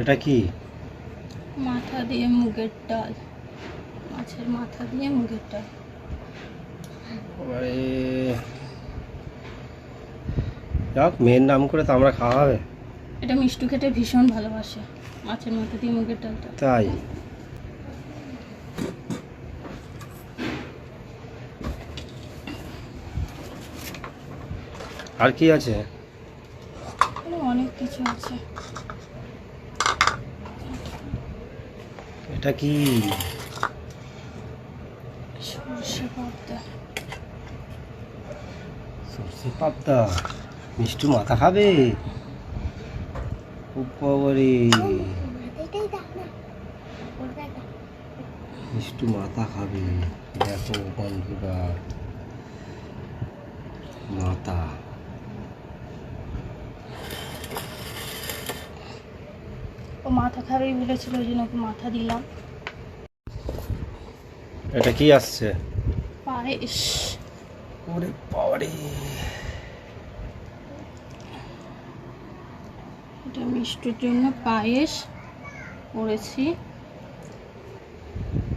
এটা কি? মাথা দিয়ে মুগের ডাল। মাছের মাথা দিয়ে মুগের ডাল। যাক মেয়ের নাম করে তো আমরা খাওয়া হবে। এটা মিষ্টু খেতে ভীষণ ভালোবাসে মাছের মাথা দিয়ে মুগের ডালটা। তাই? আর কি আছে? অনেক কিছু আছে। এটা কি? সর্ষে পাবদা। সর্ষে পাবদা। মিষ্টি মাথা খাবে? মিষ্টি মাথা খাবে। দেখো বন্ধুরা। মাথা। মাথা খারাপই বলেছিল ওই জন্য ওকে মাথা দিলাম। এটা কি আসছে? পায়েস ওরে বাবারে। এটা মিষ্টির জন্য পায়েস করেছি।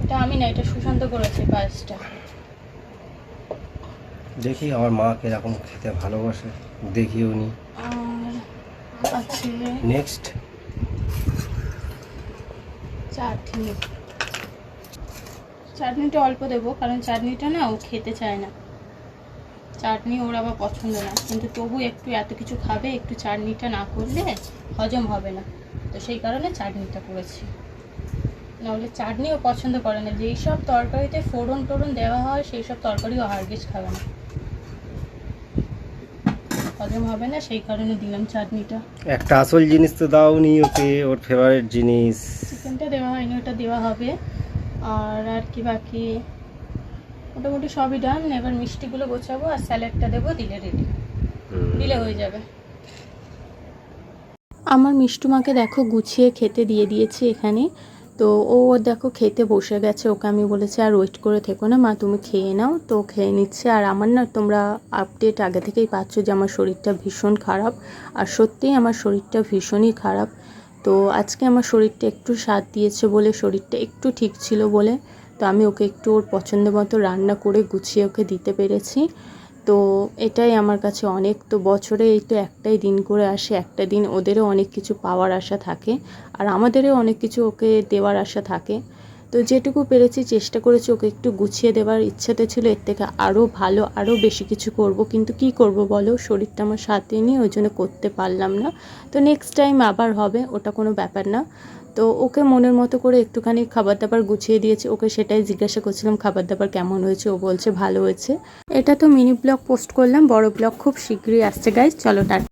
এটা আমি না এটা সুশান্ত করেছে পায়েসটা। দেখি আমার মা কীরকম খেতে ভালোবাসে দেখিও নি। আর আছে নেক্সট চাটনি। চাটনিটা অল্প দেবো, কারণ চাটনিটা না ও খেতে চায় না। চাটনি ওর আবার পছন্দ না। কিন্তু তবু একটু এত কিছু খাবে, একটু চাটনিটা না করলে হজম হবে না। তো সেই কারণে চাটনিটা করেছি। নাহলে চাটনিও পছন্দ করে না। যেই সব তরকারিতে ফোড়ন টোড়ন দেওয়া হয়, সেই সব তরকারি ও হারগিজ খাবে না। হজম হবে না সেই কারণে দিলাম চাটনিটা। একটা আসল জিনিস তো দাও নি ওকে ওর ফেভারিট জিনিস। চিকেনটা দেওয়া হয়নি ওটা দেওয়া হবে। আর আর কি বাকি? মোটামুটি সবই ডান এবার মিষ্টিগুলো গোছাবো আর স্যালাডটা দেবো দিলে রেডি দিলে হয়ে যাবে। আমার মিষ্টু মাকে দেখো গুছিয়ে খেতে দিয়ে দিয়েছি এখানে। তো ও দেখো খেতে বসে গেছে, ওকে আমি বলেছি, আর ওয়েট করে থেকো না, মা, তুমি খেয়ে নাও। তো খেয়ে নিচ্ছে, আর আমার না তোমরা আপডেট আগে থেকেই পাচ্ছ যে আমার শরীরটা ভীষণ খারাপ, আর সত্যিই আমার শরীরটা ভীষণই খারাপ। তো আজকে আমার শরীরটা একটু স্বাদ দিয়েছে বলে, শরীরটা একটু ঠিক ছিল বলে, তো আমি ওকে একটু ওর পছন্দ মতো রান্না করে গুছিয়ে ওকে দিতে পেরেছি। তো এটাই আমার কাছে অনেক। তো বছরে এই তো একটাই দিন করে আসে, একটা দিন ওদেরও অনেক কিছু পাওয়ার আশা থাকে আর আমাদেরও অনেক কিছু ওকে দেওয়ার আশা থাকে। তো যেটুকু পেরেছি, চেষ্টা করেছি ওকে একটু গুছিয়ে দেওয়ার। ইচ্ছাতে ছিল এর থেকে আরও ভালো, আরও বেশি কিছু করব, কিন্তু কি করব বলো? শরীরটা আমার সাথে নিয়ে ওই জন্য করতে পারলাম না। তো নেক্সট টাইম আবার হবে, ওটা কোনো ব্যাপার না। তো ওকে মনের মতো করে একটুখানি খাবার দাবার গুছিয়ে দিয়েছি। ওকে সেটাই জিজ্ঞাসা করছিলাম খাবার দাবার কেমন হয়েছে? ও বলছে, ভালো হয়েছে। এটা তো মিনি ব্লগ পোস্ট করলাম, বড় ব্লগ খুব শীঘ্রই আসছে গাইজ চলো, টাটা।